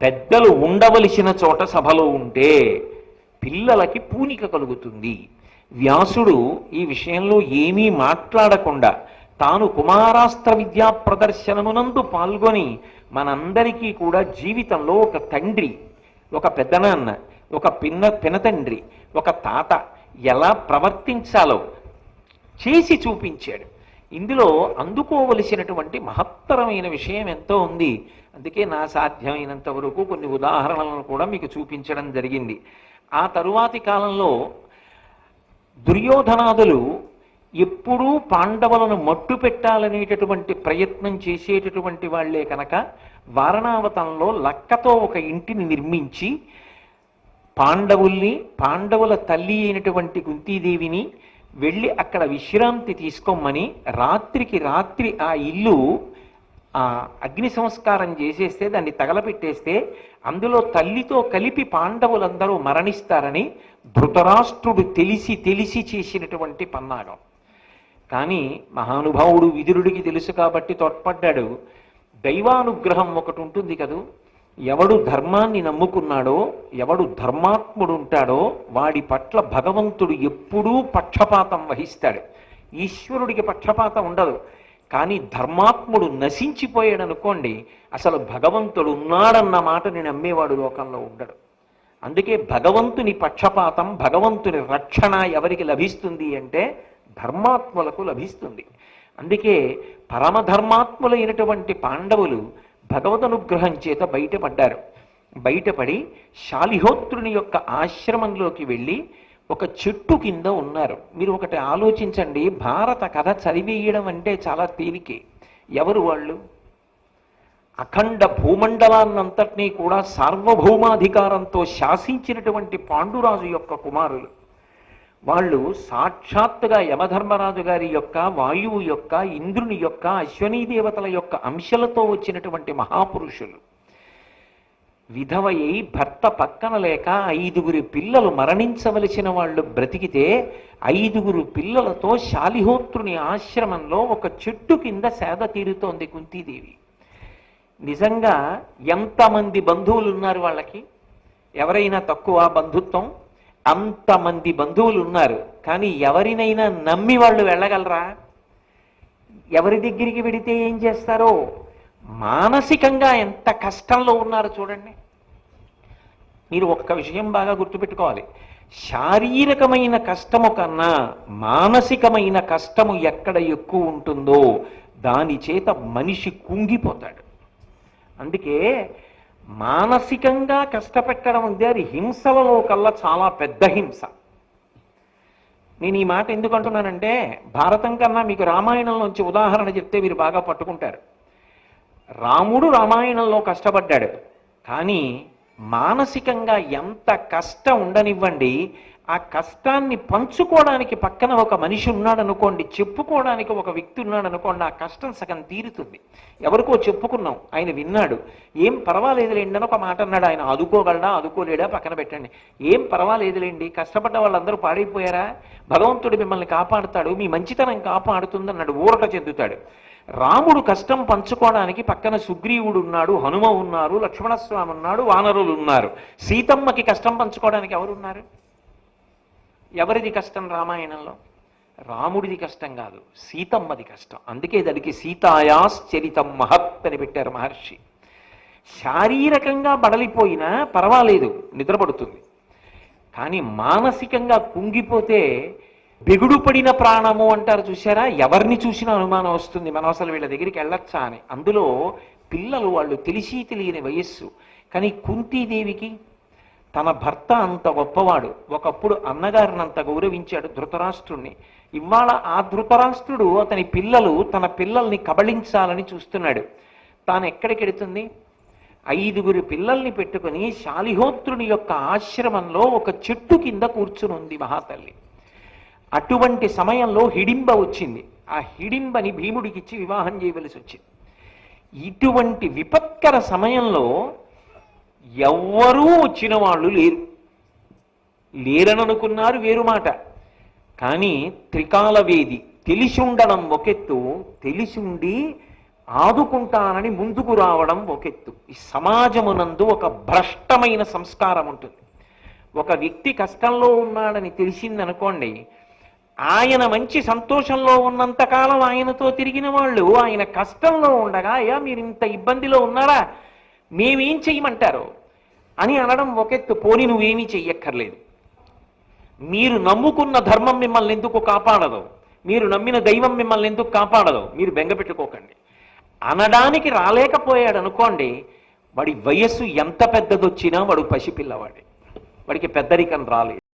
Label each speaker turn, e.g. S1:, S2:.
S1: పెద్దలు ఉండవలసిన చోట సభలో ఉంటే పిల్లలకి పూనిక కలుగుతుంది. వ్యాసుడు ఈ విషయంలో ఏమీ మాట్లాడకుండా తాను కుమారాస్త్ర విద్యా ప్రదర్శనమునందు పాల్గొని మనందరికీ కూడా జీవితంలో ఒక తండ్రి ఒక పెద్దనాన్న ఒక పిన్న పినతండ్రి ఒక తాత ఎలా ప్రవర్తించాలో చేసి చూపించాడు. ఇందులో అందుకోవలసినటువంటి మహత్తరమైన విషయం ఎంతో ఉంది. అందుకే నా సాధ్యమైనంత వరకు కొన్ని ఉదాహరణలను కూడా మీకు చూపించడం జరిగింది. ఆ తరువాతి కాలంలో దుర్యోధనాదులు ఎప్పుడూ పాండవులను మట్టు పెట్టాలనేటటువంటి ప్రయత్నం చేసేటటువంటి వాళ్ళే కనుక వారణావతంలో లక్కతో ఒక ఇంటిని నిర్మించి పాండవుల్ని పాండవుల తల్లి అయినటువంటి కుంతీదేవిని వెళ్ళి అక్కడ విశ్రాంతి తీసుకోమని రాత్రికి రాత్రి ఆ ఇల్లు ఆ అగ్ని సంస్కారం చేసేస్తే దాన్ని తగలపెట్టేస్తే అందులో తల్లితో కలిపి పాండవులందరూ మరణిస్తారని ధృతరాష్ట్రుడు తెలిసి తెలిసి చేసినటువంటి పన్నాగం. కానీ మహానుభావుడు విదురుడికి తెలుసు కాబట్టి తోడ్పడ్డాడు. దైవానుగ్రహం ఒకటి ఉంటుంది కదూ? ఎవడు ధర్మాన్ని నమ్ముకున్నాడో ఎవడు ధర్మాత్ముడు ఉంటాడో వాడి పట్ల భగవంతుడు ఎప్పుడూ పక్షపాతం వహిస్తాడు. ఈశ్వరుడికి పక్షపాతం ఉండదు. కానీ ధర్మాత్ముడు నశించిపోయాడు అనుకోండి అసలు భగవంతుడు ఉన్నాడన్న మాటని నమ్మేవాడు లోకంలో ఉండడు. అందుకే భగవంతుని పక్షపాతం భగవంతుని రక్షణ ఎవరికి లభిస్తుంది అంటే ధర్మాత్ములకు లభిస్తుంది. అందుకే పరమధర్మాత్ములైనటువంటి పాండవులు భగవద్ అనుగ్రహం చేత బయటపడ్డారు. బయటపడి శాలిహోత్రుని యొక్క ఆశ్రమంలోకి వెళ్ళి ఒక చెట్టు కింద ఉన్నారు. మీరు ఒకటి ఆలోచించండి భారత కథ చదివేయడం అంటే చాలా తేలికే. ఎవరు వాళ్ళు? అఖండ భూమండలాన్నంతటినీ కూడా సార్వభౌమాధికారంతో శాసించినటువంటి పాండురాజు యొక్క కుమారులు. వాళ్ళు సాక్షాత్తుగా యమధర్మరాజు గారి యొక్క వాయువు యొక్క ఇంద్రుని యొక్క అశ్వనీ దేవతల యొక్క అంశలతో వచ్చినటువంటి మహాపురుషులు. విధవయ్యి భర్త పక్కన లేక ఐదుగురి పిల్లలు మరణించవలసిన వాళ్ళు బ్రతికితే ఐదుగురు పిల్లలతో శాలిహోత్రుని ఆశ్రమంలో ఒక చెట్టు కింద సేద తీరుతోంది కుంతీదేవి. నిజంగా ఎంతమంది బంధువులు ఉన్నారు వాళ్ళకి? ఎవరైనా తక్కువ బంధుత్వం? అంతమంది బంధువులు ఉన్నారు. కానీ ఎవరినైనా నమ్మి వాళ్ళు వెళ్ళగలరా? ఎవరి దగ్గరికి వెడితే ఏం చేస్తారో? మానసికంగా ఎంత కష్టంలో ఉన్నారో చూడండి. మీరు ఒక్క విషయం బాగా గుర్తుపెట్టుకోవాలి. శారీరకమైన కష్టము కన్నా మానసికమైన కష్టము ఎక్కడ ఎక్కువ ఉంటుందో దాని చేత మనిషి కుంగిపోతాడు. అందుకే మానసికంగా కష్టపెట్టడం అంటే అది హింసలలో కల్లా చాలా పెద్ద హింస. నేను ఈ మాట ఎందుకు అంటున్నానంటే భారతం కన్నా మీకు రామాయణంలోంచి ఉదాహరణ చెప్తే మీరు బాగా పట్టుకుంటారు. రాముడు రామాయణంలో కష్టపడ్డాడు. కానీ మానసికంగా ఎంత కష్టం ఉండనివ్వండి ఆ కష్టాన్ని పంచుకోవడానికి పక్కన ఒక మనిషి ఉన్నాడు అనుకోండి చెప్పుకోవడానికి ఒక వ్యక్తి ఉన్నాడు అనుకోండి ఆ కష్టం సగం తీరుతుంది. ఎవరికో చెప్పుకున్నాం ఆయన విన్నాడు ఏం పర్వాలేదులేండి అని ఒక మాట అన్నాడు ఆయన ఆదుకోగలడా ఆదుకోలేడా పక్కన పెట్టండి. ఏం పర్వాలేదులేండి కష్టపడ్డ వాళ్ళందరూ పాడైపోయారా? భగవంతుడు మిమ్మల్ని కాపాడుతాడు మీ మంచితనం కాపాడుతుంది అన్నాడు ఊరట చెందుతాడు. రాముడు కష్టం పంచుకోవడానికి పక్కన సుగ్రీవుడు ఉన్నాడు హనుమ ఉన్నారు లక్ష్మణస్వామి ఉన్నాడు వానరులు ఉన్నారు. సీతమ్మకి కష్టం పంచుకోవడానికి ఎవరున్నారు? ఎవరిది కష్టం రామాయణంలో? రాముడిది కష్టం కాదు సీతమ్మది కష్టం. అందుకే దానికి సీతాయాశ్చరితం మహత్ అని పెట్టారు మహర్షి. శారీరకంగా బడలిపోయినా పర్వాలేదు నిద్రపడుతుంది. కానీ మానసికంగా కుంగిపోతే బెగుడు పడిన ప్రాణము అంటారు చూసారా ఎవరిని చూసినా అనుమానం వస్తుంది. మనం అసలు వీళ్ళ దగ్గరికి వెళ్ళొచ్చా అని. అందులో పిల్లలు వాళ్ళు తెలిసి తెలియని వయస్సు. కానీ కుంతీదేవికి తన భర్త అంత గొప్పవాడు. ఒకప్పుడు అన్నగారిని అంత గౌరవించాడు ధృతరాష్ట్రుణ్ణి. ఇవాళ ఆ ధృతరాష్ట్రుడు అతని పిల్లలు తన పిల్లల్ని కబళించాలని చూస్తున్నాడు. తాను ఎక్కడికెడుతుంది ఐదుగురు పిల్లల్ని పెట్టుకుని శాలిహోత్రుని యొక్క ఆశ్రమంలో ఒక చెట్టు కింద కూర్చునుంది మహాతల్లి. అటువంటి సమయంలో హిడింబ వచ్చింది. ఆ హిడింబని భీముడికిచ్చి వివాహం చేయవలసి వచ్చింది. ఇటువంటి విపత్కర సమయంలో ఎవ్వరూ వచ్చిన వాళ్ళు లేరు. లేరననుకున్నారు వేరు మాట. కానీ త్రికాల వేది తెలిసి ఉండడం ఒకెత్తు తెలిసి ఉండి ఆదుకుంటానని ముందుకు రావడం ఒకెత్తు. ఈ సమాజమునందు ఒక భ్రష్టమైన సంస్కారం ఉంటుంది. ఒక వ్యక్తి కష్టంలో ఉన్నాడని తెలిసిందనుకోండి ఆయన మంచి సంతోషంలో ఉన్నంతకాలం ఆయనతో తిరిగిన వాళ్ళు ఆయన కష్టంలో ఉండగా అయ్యా మీరు ఇంత ఇబ్బందిలో ఉన్నారా? మేమేం చెయ్యమంటారు? అని అనడం ఒకెత్తు పోని నువ్వేమీ చెయ్యక్కర్లేదు. మీరు నమ్ముకున్న ధర్మం మిమ్మల్ని ఎందుకు కాపాడదు? మీరు నమ్మిన దైవం మిమ్మల్ని ఎందుకు కాపాడదు? మీరు బెంగ పెట్టుకోకండి. అనడానికి రాలేకపోయాడు అనుకోండి వాడి వయస్సు ఎంత పెద్దదొచ్చినా వాడు పసిపిల్లవాడి. వాడికి పెద్దరికం రాలేదు.